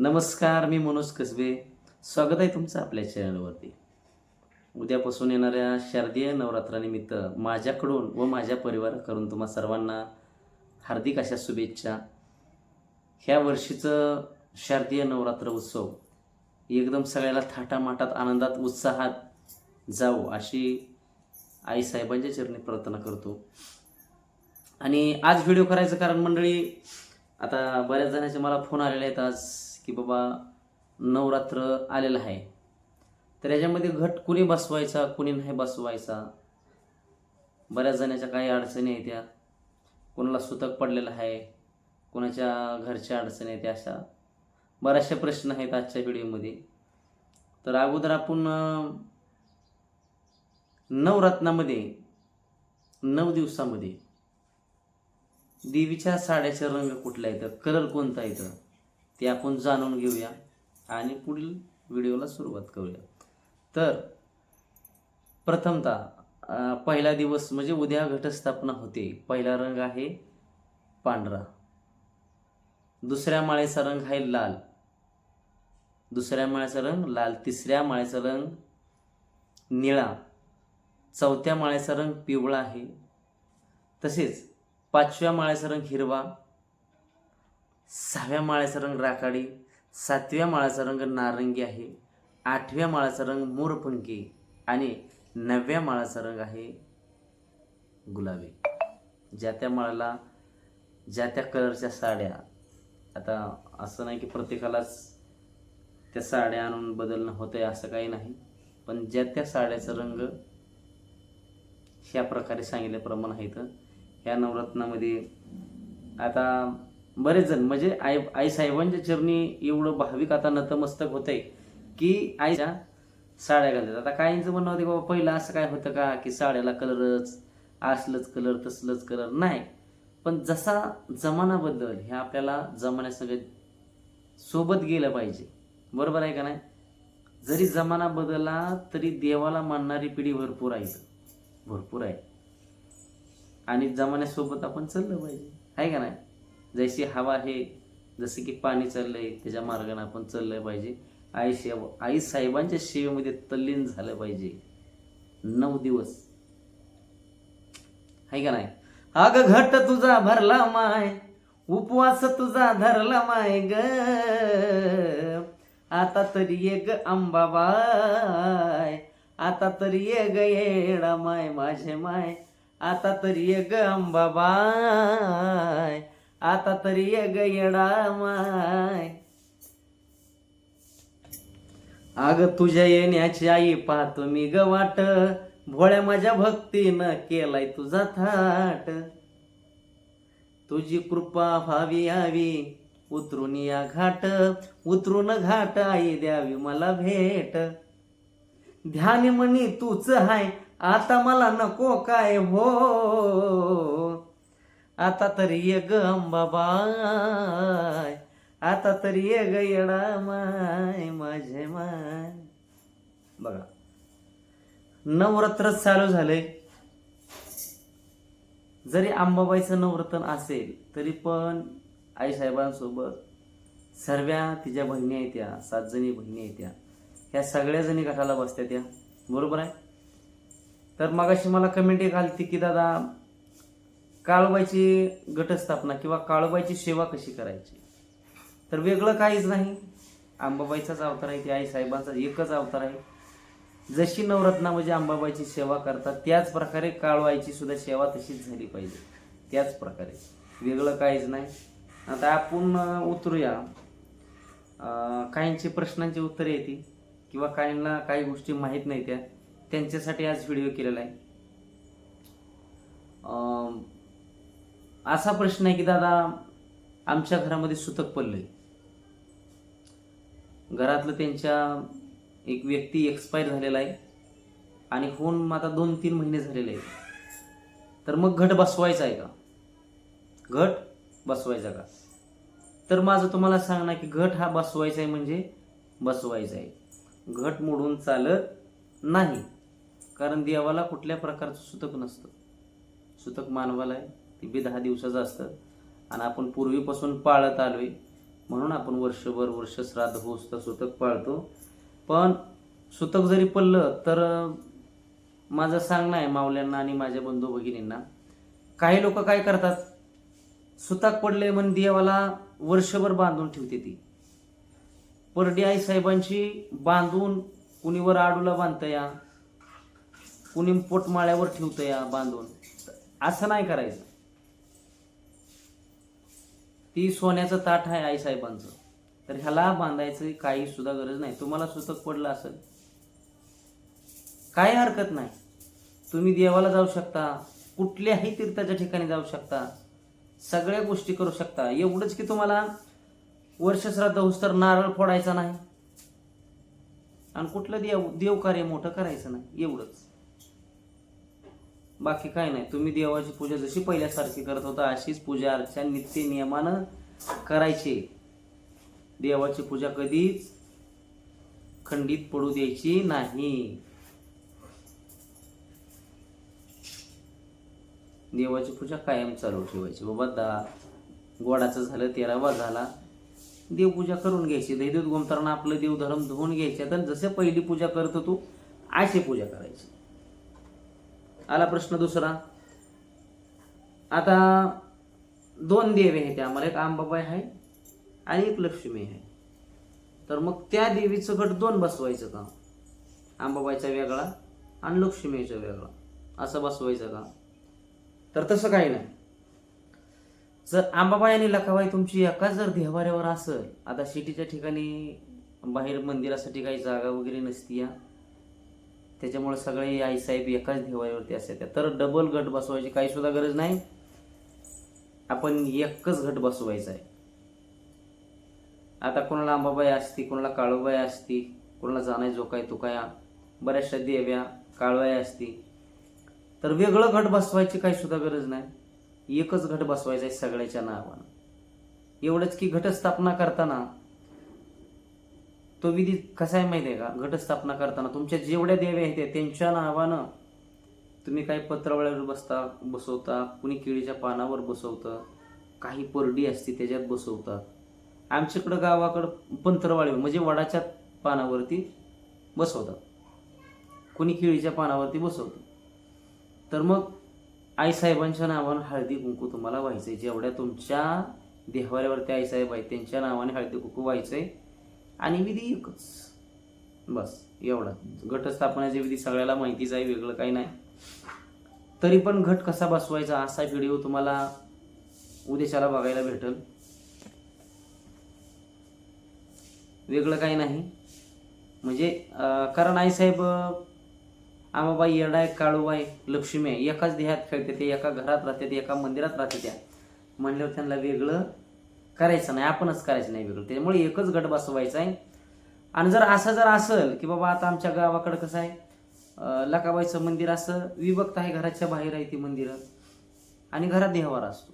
नमस्कार मी मनोज कसबे. स्वागत आहे तुमचं आपल्या चॅनलवरती उद्यापासून येणाऱ्या शारदीय नवरात्रानिमित्त माझ्याकडून व माझ्या परिवाराकडून तुम्हा सर्वांना हार्दिक अशा शुभेच्छा. ह्या वर्षीचं शारदीय नवरात्र उत्सव एकदम सगळ्याला थाटामाटात आनंदात उत्साहात जाऊ अशी आई साहेबांच्या चरणी प्रार्थना करतो. आणि आज व्हिडिओ करायचं कारण मंडळी आता बऱ्याच जणांचे मला फोन आलेले आहेत आज. की बाबा नवरात्र आलेलं आहे. तर याच्यामध्ये घट कुणी बसवायचा कुणी नाही बसवायचा? बऱ्याच जणाच्या काही अडचणी आहेत त्या कोणाला सुतक पडलेलं आहे कोणाच्या घरच्या अडचणी आहेत त्या अशा. बऱ्याचशा प्रश्न आहेत आजच्या व्हिडिओमध्ये. तर अगोदर आपण नवरत्नामध्ये नऊ दिवसामध्ये देवीच्या साड्याचे रंग कुठला येतं कलर कोणता येतं ते आपण जाणून घेऊया आणि पुढील व्हिडिओला सुरुवात करूया. तर प्रथमतः पहिला दिवस म्हणजे उद्या घटस्थापना होते. पहिला रंग आहे पांढरा. दुसऱ्या माळेचा रंग आहे लाल. दुसऱ्या माळ्याचा रंग लाल. तिसऱ्या माळ्याचा रंग निळा. चौथ्या माळ्याचा रंग पिवळा आहे. तसेच पाचव्या माळ्याचा रंग हिरवा. सहाव्या माळ्याचा रंग राखाडी सातव्या माळाचा रंग नारंगी आहे आठव्या माळाचा रंग मोरपंखी आणि नवव्या माळाचा रंग आहे गुलाबी. ज्या त्या माळाला ज्या त्या कलरच्या साड्या आता असं नाही की प्रत्येकालाच त्या साड्या आणून बदलणं होतंय असं काही नाही पण ज्या त्या साड्याचा रंग ह्या प्रकारे सांगितल्याप्रमाणे आहेत ह्या नवरत्नामध्ये आता बरेच जण म्हणजे आई आई साहेबांच्या चरणी एवढं भाविक आता नतमस्तक होत आहे की आईच्या साड्या घालतात. आता काहींचं म्हणणं होते बाबा पहिलं असं काय होतं का की साड्याला कलरच असलंच कलर तसलंच कलर? नाही. पण जसा जमाना बदल हे आपल्याला जमान्यासगळं सोबत गेलं पाहिजे. बरोबर आहे का नाही? जरी जमाना बदलला तरी देवाला मानणारी पिढी भरपूर आहे भरपूर आहे. आणि जमान्यासोबत आपण चाललं पाहिजे. आहे का नाही? जैसी हवा आहे जसं की पाणी चाललंय त्याच्या मार्गाने आपण चाललं पाहिजे. आई सेव आई साहेबांच्या सेवेमध्ये तल्लीन झालं पाहिजे. नऊ दिवस. आहे का नाही? अग घट तुझा भरला माय उपवास तुझा धरला माय ग. आता तरी ये ग अंबाबाय आता तरी ये ग येडा माय माझे माय. आता तरी ये ग अंबाबाय आता तरी ये ग येडा माय. अग तुझ्या येण्याची आई पाहतो मी ग वाट. भोळ्या माझ्या भक्तीनं केलाय तुझा थाट. तुझी कृपा व्हावी यावी उतरून या घाट. उतरून घाट आई द्यावी मला भेट. ध्यान म्हणी तूच हाय आता मला नको काय हो. आता तरी ये ग अंबाबाय आता तरी ये ग येडा माय माझे माय. बघा नवरात्र चालू झालंय. जरी अंबाबाईचं नवरत्न असेल तरी पण आई साहेबांसोबत सर्व्या तिच्या बहिणी आहेत त्या सात जणी बहिणी आहेत त्या. ह्या सगळ्या जणी घाटाला बसत्या त्या बरोबर आहे? तर मगाशी मला कमेंट एक आली की दादा काळूबाईची घटस्थापना किंवा काळूबाईची सेवा कशी करायची? तर वेगळं काहीच नाही. अंबाबाईचाच अवतार आहे ते आई साहेबांचा एकच अवतार आहे. जशी नवरत्ना म्हणजे अंबाबाईची सेवा करतात त्याच प्रकारे काळवाईची सुद्धा सेवा तशीच झाली पाहिजे. त्याच प्रकारे. वेगळं काहीच नाही. आता आपण उतरूया. काहींची प्रश्नांची उत्तरे येतील किंवा काहींना काही गोष्टी माहीत नाही त्या. त्यांच्यासाठी आज व्हिडिओ केलेला आहे. असा प्रश्न आहे की दादा आमच्या घरामध्ये सुतक पडलंय. घरातलं त्यांच्या एक व्यक्ती एक्सपायर झालेला आहे आणि होऊन आता दोन तीन महिने झालेले आहेत. तर मग घट बसवायचा आहे का? घट बसवायचा का? तर माझं तुम्हाला सांगणार की घट हा बसवायचा आहे म्हणजे बसवायचा आहे. घट मोडून चालत नाही. कारण देवाला कुठल्या प्रकारचं सुतक नसतं. सुतक मानवाला आहे. ते बी दहा दिवसाचं असतं आणि आपण पूर्वीपासून पाळत आलो आहे म्हणून आपण वर्षभर वर्ष श्राद्ध होसता सुतक पाळतो. पण सुतक जरी पडलं तर माझं सांगणं आहे मावल्यांना आणि माझ्या बंधू भगिनींना काही लोक काय करतात? सुताक पडले म्हणून देवाला वर्षभर बांधून ठेवते ती. परडी आई साहेबांची बांधून कुणीवर आडूला बांधतया कुणी पोटमाळ्यावर ठेवतया बांधून? असं नाही करायचं. ती सोन्याचं ताट आहे आईसाहेबांचं. तर ह्याला बांधायचं काही सुद्धा गरज नाही. तुम्हाला सुतक पडलं असेल. काही हरकत नाही. तुम्ही देवाला जाऊ शकता. कुठल्याही तीर्थाच्या ठिकाणी जाऊ शकता. सगळ्या गोष्टी करू शकता. एवढंच की तुम्हाला वर्षश्राद्ध श्राद्ध नारळ फोडायचा नाही. आणि कुठलं देव देवकार्य मोठं करायचं नाही. एवढंच. बाकी काय नाही. तुम्ही देवाची पूजा जशी पहिल्यासारखी करत होता अशीच पूजा अर्चा नित्य नियमानं करायची. देवाची पूजा कधीच खंडित पडू द्यायची नाही. देवाची पूजा कायम चालू ठेवायची. बाबा दा गोडाचं झालं तेरावा झाला. देवपूजा करून घ्यायची. दैदूत गोमताना आपलं देवधर्म धुवून घ्यायचे. तर जसे पहिली पूजा करत होतो अशी पूजा करायची. आला प्रश्न दुसरा. आता दोन देवी आहेत आम्हाला. एक आंबाबाई आहे आणि एक लक्ष्मी आहे. तर मग त्या देवीचं गट दोन बसवायचं का? आंबाबाईचा वेगळा आणि लक्ष्मीचा वेगळा. असं बसवायचं का? तर तसं काही नाही. जर आंबाबाई आणि लखाबाई तुमची एका जर देवाऱ्यावर असेल आता सिटीच्या ठिकाणी बाहेर मंदिरासाठी काही जागा वगैरे नसती या त्याच्यामुळे सगळे आईसाहेब एकाच देवावरती असतात तर डबल गट बसवायची काही सुद्धा गरज नाही. आपण एकच घट बसवायचा आहे. आता कोणाला अंबाबाई असती कोणाला काळूबाई असती कोणाला जाणाय जो काय बऱ्याचशा देव्या काळबाई असती. तर वेगळं घट बसवायची काही सुद्धा गरज नाही. एकच घट बसवायचा आहे सगळ्याच्या नावानं. एवढंच की घटस्थापना करताना तो विधी कसा आहे माहिती आहे का? घटस्थापना करताना तुमच्या जेवढ्या देव्या आहेत त्यांच्या नावानं तुम्ही काही पत्रावळ्यावर बसता बसवता कुणी केळीच्या पानावर बसवतं काही परडी असते त्याच्यात बसवतात आमच्याकडं गावाकडं पंत्रवाळी म्हणजे वडाच्या पानावरती बसवतात. कुणी केळीच्या पानावरती बसवतं. तर मग आईसाहेबांच्या नावानं हळदी कुंकू तुम्हाला आहे जेवढ्या तुमच्या देहवाऱ्यावरती आईसाहेब आहेत त्यांच्या नावाने हळदी कुंकू आहे आणि विधी एकच बस एवढा. घटस्थापनाची विधी सगळ्याला माहितीच आहे वेगळं काही नाही. तरी पण घट कसा बसवायचा असा व्हिडिओ तुम्हाला उद्देशाला बघायला भेटल. वेगळं काही नाही. म्हणजे कारण आई साहेब आमाबाई येडाय काळूबाई लक्ष्मी एकाच देहात खेळते ते एका घरात राहते ते एका मंदिरात राहते त्या. म्हणल्यावर त्यांना वेगळं करायचं नाही आपणच करायचं नाही वेगळं त्यामुळे एकच गट बसवायचा आहे. आणि जर असं जर असेल की बाबा आता आमच्या गावाकडं कसं आहे लकाबाईचं मंदिर असं विभक्त आहे घराच्या बाहेर आहे ती मंदिरं आणि घरात देहवार असतो.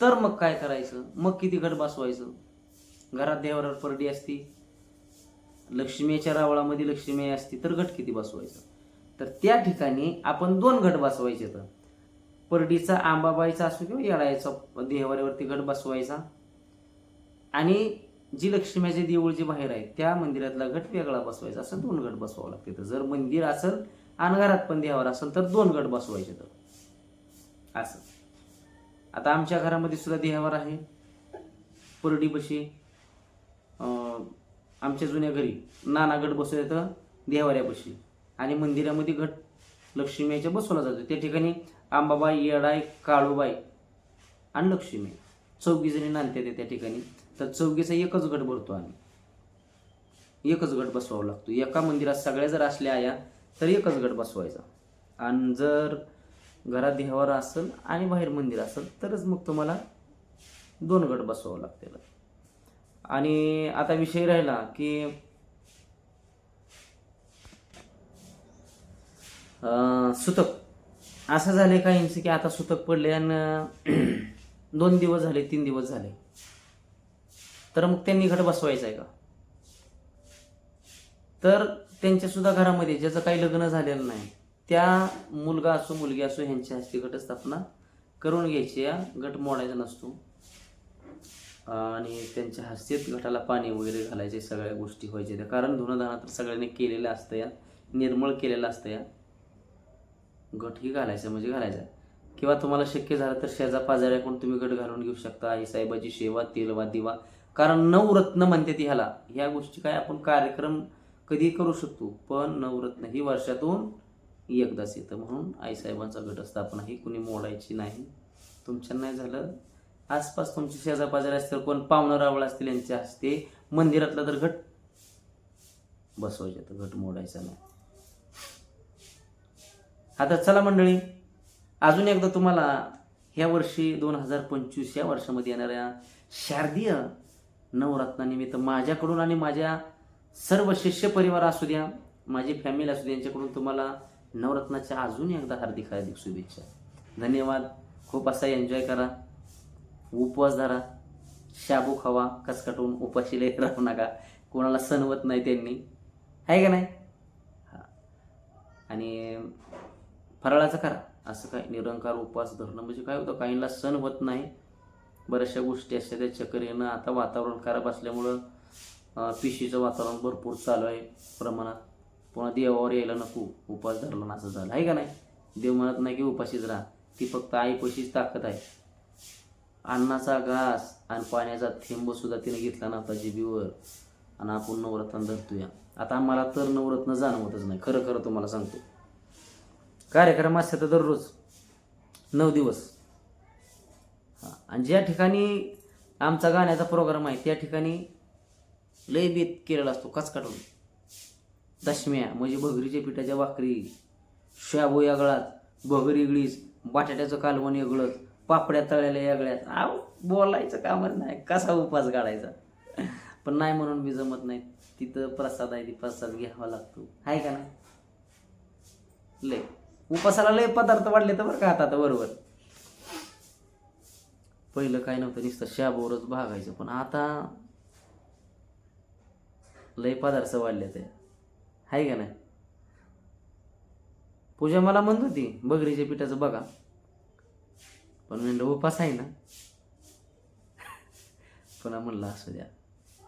तर मग काय करायचं? मग किती गट बसवायचं? घरात देवावर परडी असती लक्ष्मीच्या रावळामध्ये लक्ष्मी असती तर गट किती बसवायचं? तर त्या ठिकाणी आपण दोन गट बसवायचे तर. परडीचा आंबाबाईचा असो किंवा येळायचा देहवाऱ्यावरती गट बसवायचा. आणि जी लक्ष्मीचे देऊळ जे बाहेर आहे त्या मंदिरातला गट वेगळा बसवायचा. असं दोन गट बसवावं लागते तर जर मंदिर असेल आणि घरात पण देवावर असेल तर दोन गट बसवायचे तर असं. आता आमच्या घरामध्ये सुद्धा देहावर आहे. परडी बशी. आमच्या जुन्या घरी नाना गट बसवले तर देवाऱ्यापाशी आणि मंदिरामध्ये घट लक्ष्मीच्या बसवला जातो. त्या ठिकाणी आंबाबाई येडाई काळूबाई आणि लक्ष्मी. चौघी जणी ते त्या ठिकाणी. तर चौघीचा एकच गट भरतो आम्ही. एकच गट बसवावा लागतो. एका मंदिरात सगळ्या जर असल्या आया तर एकच गट बसवायचा. आणि जर घरात देवावर असेल आणि बाहेर मंदिर असेल तरच मग तुम्हाला दोन गट बसवावं लागतील. आणि आता विषय राहिला की सुतक. असं झालं का यांचं की आता सुतक पडले आणि दोन दिवस झाले तीन दिवस झाले. तर मग त्यांनी घट बसवायचं आहे का? तर त्यांच्या सुद्धा घरामध्ये ज्याचं काही लग्न झालेलं नाही त्या मुलगा असो मुलगी असो ह्यांच्या हस्ते घटस्थापना करून घ्यायची या गट मोडायचा नसतो. आणि त्यांच्या हस्तीत गटाला पाणी वगैरे घालायचे सगळ्या गोष्टी व्हायच्या. त्या कारण धुणधाना तर सगळ्यांनी केलेलं असतं या. निर्मळ केलेलं असतं या. घटही घालायचं म्हणजे घालायचं. किंवा तुम्हाला शक्य झालं तर शेजा पाजाऱ्याकडून तुम्ही गट घालून घेऊ शकता आई साहेबाची सेवा तेलवा दिवा. कारण नवरत्न म्हणते ती ह्याला. ह्या गोष्टी काय आपण कार्यक्रम कधी करू शकतो? पण नवरत्न ही वर्षातून एकदाच येतं. म्हणून आईसाहेबांचा घटस्थापना ही कुणी मोडायची नाही. तुमच्या नाही झालं. आसपास तुमचे शेजापाजारी असतील कोण पाहुणं रावळ असतील यांच्या हस्ते मंदिरातला तर घट बसवायचे तर घट मोडायचा नाही. आता चला मंडळी अजून एकदा तुम्हाला ह्या वर्षी दोन हजार पंचवीस या वर्षामध्ये येणाऱ्या शारदीय नवरत्नानिमित्त माझ्याकडून आणि माझ्या सर्व शिष्य परिवार असू द्या माझी फॅमिली असू द्या यांच्याकडून तुम्हाला नवरत्नाच्या अजून एकदा हार्दिक हार्दिक शुभेच्छा. धन्यवाद. खूप असा एन्जॉय करा. उपवास धरा. शाबू खावा. कसकटून उपाशीले राहू नका. कोणाला सणवत नाही त्यांनी. आहे का नाही? हां. आणि फराळाचं करा. असं काय निरंकार उपवास धरणं म्हणजे काय होतं? काहींना सण होत नाही. बऱ्याचशा गोष्टी असतात त्या चक्कर येणं. आता वातावरण खराब असल्यामुळं पिशीचं वातावरण भरपूर चालू आहे प्रमाणात. पुन्हा देवावर यायला नको. उपास धरला ना असं झालं. आहे का नाही? देव म्हणत नाही की उपाशीच राहा. ती फक्त आईपाशीच ताकद आहे. अन्नाचा घास आणि पाण्याचा थेंबसुद्धा तिने घेतला नव्हता जीबीवर आणि आपण नवरत्न धरतोया. आता आम्हाला तर नवरत्न जाणवतच नाही. खरं खरं तुम्हाला सांगतो. कार्यक्रम असतात दररोज. नऊ दिवस. हां आणि ज्या ठिकाणी आमचा गाण्याचा प्रोग्राम आहे त्या ठिकाणी लय बेत केलेला असतो कचकाटून दशम्या म्हणजे भगरीच्या पिठाच्या भाकरी शाबू यागळात भगरी इगळीच बटाट्याचं कालवण वेगळंच पापड्या तळ्याला वेगळ्यात आव बोलायचं कामच नाही कसा उपास काढायचा पण नाही म्हणून मी जमत नाही. तिथं प्रसाद आहे ती प्रसाद घ्यावा लागतो. आहे का नाही? लय. उपासाला लय पदार्थ वाढले तर बरं का आता बरोबर पहिलं काय नव्हतं नुसतं शाबोरच भागायचं पण आता लय पदार्थ वाढले ते. आहे का नाही? पूजा मला म्हणत होती बगरीच्या पिठाचं बघा. पण म्हणलं उपास आहे ना. पुन्हा म्हणलं असू द्या.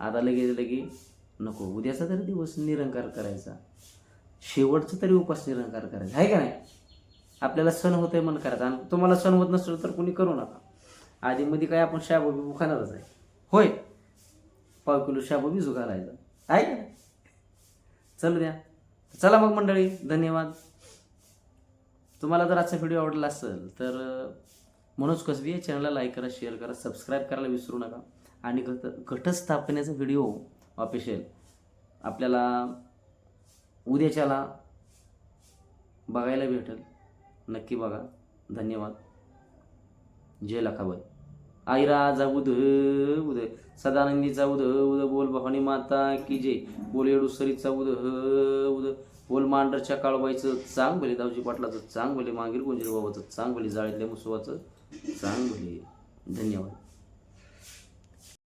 आता लगेच लगे नको उद्याचा तरी दिवस निरंकार करायचा. शेवटचं तरी उपास निरंकार करायचं. आहे का नाही? आपल्याला सण होतंय मन करायचा. आणि तुम्हाला सण होत नसलं तर कोणी करू नका. आधीमध्ये काय आपण शाबू बिबू खाणारच आहे. होय. पाव किलो शाबू बिजू आहे का नाही? चल द्या. चला मग मंडळी धन्यवाद. तुम्हाला जर आजचा व्हिडिओ आवडला असेल तर मनोज कसबी या चॅनलला लाईक करा शेअर करा सबस्क्राईब करायला विसरू नका. आणि घट घटस्थापनेचा व्हिडिओ ऑफिशियल आपल्याला उद्याच्याला बघायला भेटेल. नक्की बघा. धन्यवाद. जय लखाबाई आईरा जाऊ ध उद सदानंदीचा उद उद बोल भवानी माता की जय. बोल येडूसरीचा उद उद बोल मांडरच्या काळबाईचं चांग भले दावजी पाटलाचं चांग भले मागीर गोंजीर बाबाचं चांग भले जाळीतल्या मुसवाचं चांग भले धन्यवाद.